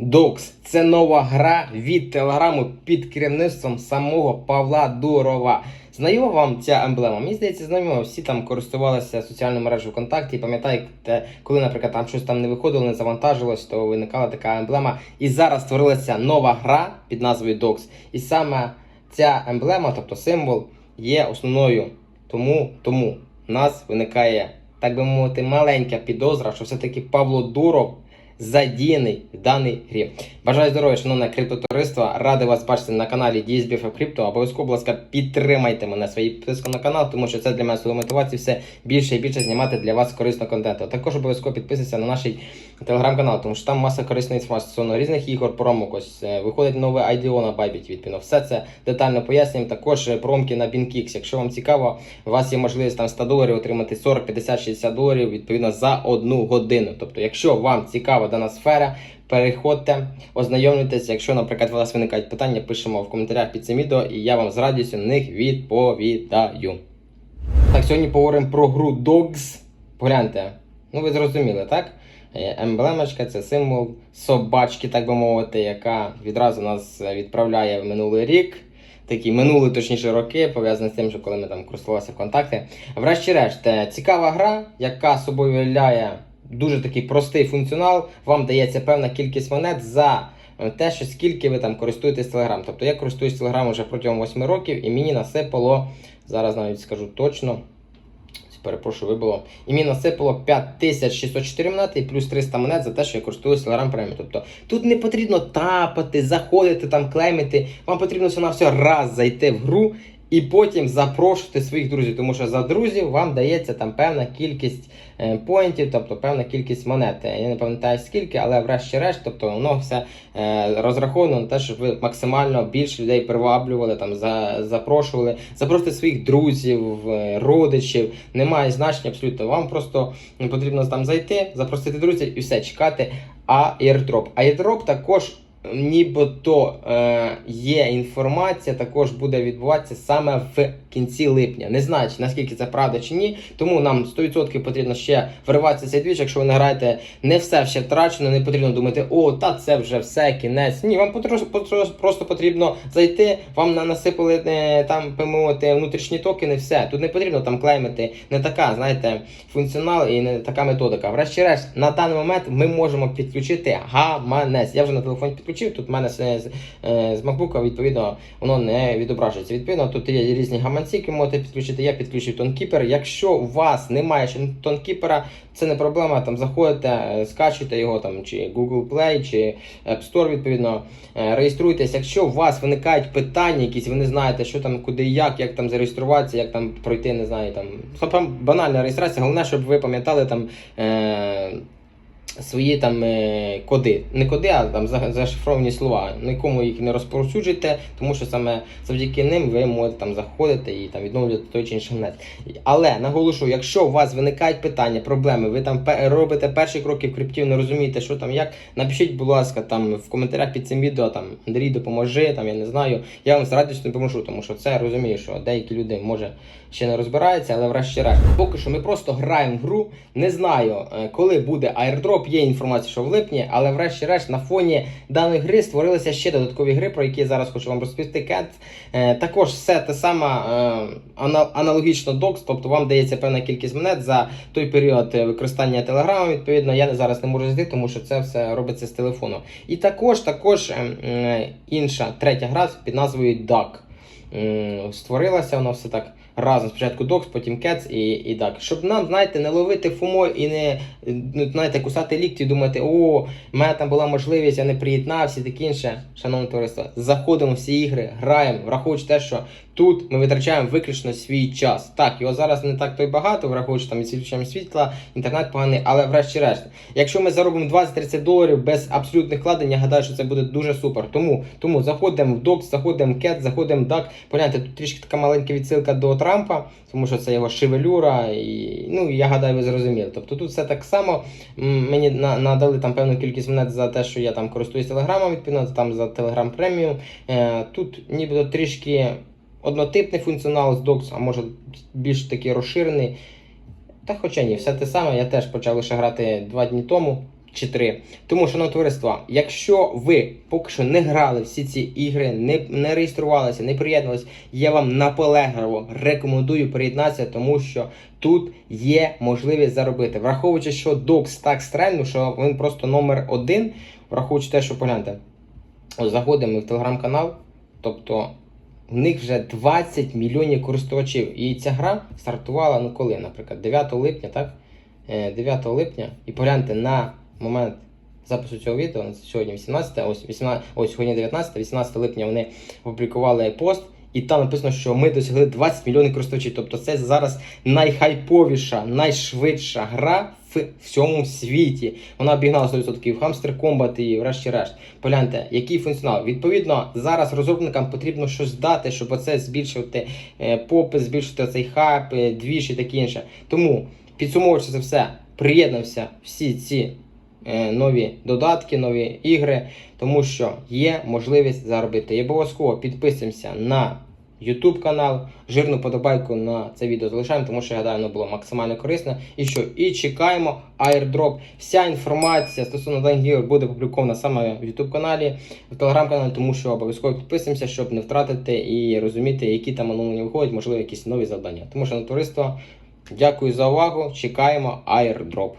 Докс це нова гра від телеграму під керівництвом самого Павла Дурова. Знайома вам ця емблема? Мені здається, знайома. Всі там користувалися соціальною мережею ВКонтакті. І пам'ятаєте, коли, наприклад, там щось там не виходило, не завантажилось, то виникала така емблема. І зараз створилася нова гра під назвою Докс. І саме ця емблема, тобто символ, є основною. Тому, тому в нас виникає, так би мовити, маленька підозра, що все-таки Павло Дуров задіяний в даній грі. Бажаю здоров'я, шановне криптотуриство. Радий вас бачити на каналі DSBF Crypto. Обов'язково, будь ласка, підтримайте мене своєю підпискою на канал, тому що це для мене мотивації все більше і більше знімати для вас корисного контенту. Також обов'язково підписуйтесь на наш телеграм-канал, тому що там маса корисної інформації стосовно різних ігор, промок. Ось е, виходить нове IDO на Bybit відповідно. Все це детально пояснюємо. Також е, промки на BinKix. Якщо вам цікаво, у вас є можливість там 100 доларів отримати 40, 50, 60 доларів відповідно за одну годину. Тобто, якщо вам цікава дана сфера, переходьте, ознайомлюйтесь. Якщо, наприклад, у вас виникають питання, пишемо в коментарях під цим відео, і я вам з радістю на них відповідаю. Так, сьогодні поговоримо про гру Dogs. Погляньте, ну ви зрозуміли, так? Е, Емблемочка це символ собачки, так би мовити, яка відразу нас відправляє в минулий рік. Такі минули, точніше, роки, пов'язані з тим, що коли ми там користувалися ВКонтакті. Врешті-решт, е, цікава гра, яка собою являє дуже такий простий функціонал. Вам дається певна кількість монет за е, те, що скільки ви там користуєтесь Telegram. Тобто я користуюсь Telegram вже протягом 8 років, і мені насипало, зараз навіть скажу точно. Перепрошую, вибило. І мені насипало 5604 монети і плюс 300 монет за те, що я користуюсь Telegram Premium. Тобто тут не потрібно тапати, заходити там, клеймити. Вам потрібно все на все раз зайти в гру і потім запрошувати своїх друзів. Тому що за друзів вам дається там певна кількість е, поінтів, тобто певна кількість монет. Я не пам'ятаю скільки, але врешті-решт, тобто воно все е, розраховано на те, щоб ви максимально більше людей приваблювали, там за, запрошували, запрошувати своїх друзів, е, родичів. Немає значення абсолютно. Вам просто потрібно там зайти, запросити друзів і все чекати. А airdrop. Airdrop також. Нібито е, є інформація, також буде відбуватися саме в кінці липня. Не знаю, наскільки це правда чи ні. Тому нам 100% потрібно ще вириватися цей двіж. Якщо ви не граєте, не все ще втрачено, не потрібно думати, о, та це вже все, кінець. Ні, вам просто потрібно зайти, вам на- насипали е, там помовити внутрішні токени, все. Тут не потрібно там клеймити. Не така, знаєте, функціонал і не така методика. Врешті-решт, на даний момент ми можемо підключити гаманець. Я вже на телефоні підключив. Тут в мене з, е, з MacBook, відповідно, воно не відображується. Відповідно, тут є різні гаманці, які можете підключити. Я підключив тонкіпер. Якщо у вас немає тонкіпера, це не проблема. Там заходите, е, скачуйте його там чи Google Play, чи App Store, відповідно, е, реєструйтесь. Якщо у вас виникають питання, якісь ви не знаєте, що там, куди, як, як там зареєструватися, як там пройти, не знаю, там там банальна реєстрація. Головне, щоб ви пам'ятали там. Е- Свої там е, коди, не коди, а там за- зашифровані слова. Нікому їх не розповсюджуйте, тому що саме завдяки ним ви можете там заходити і там відновлювати той чи інший гнет. Але наголошую, якщо у вас виникають питання, проблеми, ви там робите перші кроки в крипті, не розумієте, що там як, напишіть, будь ласка, там в коментарях під цим відео там Андрій, допоможи, там я не знаю. Я вам з радістю допоможу, тому що це розумію, що деякі люди може ще не розбираються, але врешті-решт. Поки що ми просто граємо в гру. Не знаю, е, коли буде airdrop, є інформація, що в липні, але врешті-решт на фоні даної гри створилися ще додаткові гри, про які я зараз хочу вам розповісти. Cat. Е, також все те саме е, аналогічно DOX, тобто вам дається певна кількість монет за той період е, використання телеграму. Відповідно, я зараз не можу зайти, тому що це все робиться з телефону. І також, також е, е, інша третя гра під назвою. М, Створилася воно все так разом. Спочатку Докс, потім Cats і, і так. Щоб нам, знаєте, не ловити фумо і не ну, знаєте, кусати лікті думати, о, в мене там була можливість, я не приєднався і таке інше. Шановне товариство, заходимо в всі ігри, граємо, враховуючи те, що тут ми витрачаємо виключно свій час. Так, його зараз не так то й багато, враховуючи там відключаємо світла, інтернет поганий, але врешті-решт, якщо ми заробимо 20-30 доларів без абсолютних вкладень, я гадаю, що це буде дуже супер. Тому, тому заходимо в Docs, заходимо в Cat, заходимо в DUCK. Погляньте, тут трішки така маленька відсилка до Трампа, тому що це його шевелюра, і ну я гадаю, ви зрозуміли. Тобто тут все так само. Мені надали там певну кількість монет за те, що я там користуюсь телеграмом, відповідно, там за Telegram Premium. Е, тут нібито трішки однотипний функціонал з Docs, а може більш такий розширений. Та хоча ні, все те саме, я теж почав лише грати два дні тому. чи три. Тому, шановне товариство, якщо ви поки що не грали всі ці ігри, не, не реєструвалися, не приєднувалися, я вам наполегливо рекомендую приєднатися, тому що тут є можливість заробити. Враховуючи, що Dox так стрельнув, що він просто номер один, враховуючи те, що погляньте, заходимо в телеграм-канал, тобто в них вже 20 мільйонів користувачів. І ця гра стартувала, ну коли, наприклад, 9 липня, так? Е, 9 липня. І погляньте на момент запису цього відео, сьогодні 18, ось, 18, ось сьогодні 19, 18 липня вони опублікували пост. І там написано, що ми досягли 20 мільйонів користувачів. Тобто це зараз найхайповіша, найшвидша гра в всьому світі. Вона обігнала 100% в Hamster Combat і врешті-решт. Погляньте, який функціонал. Відповідно, зараз розробникам потрібно щось дати, щоб оце збільшувати е, попит, збільшити цей хайп, е, двіж і таке інше. Тому, підсумовуючи це все, приєднався всі ці е, нові додатки, нові ігри, тому що є можливість заробити. І обов'язково підписуємося на YouTube канал, жирну подобайку на це відео залишаємо, тому що я гадаю, воно було максимально корисно. І що? І чекаємо airdrop. Вся інформація стосовно ігор буде опублікована саме в YouTube каналі, в Telegram каналі, тому що обов'язково підписуємося, щоб не втратити і розуміти, які там оновлення виходять, можливо, якісь нові завдання. Тому що на товариство, дякую за увагу. Чекаємо airdrop.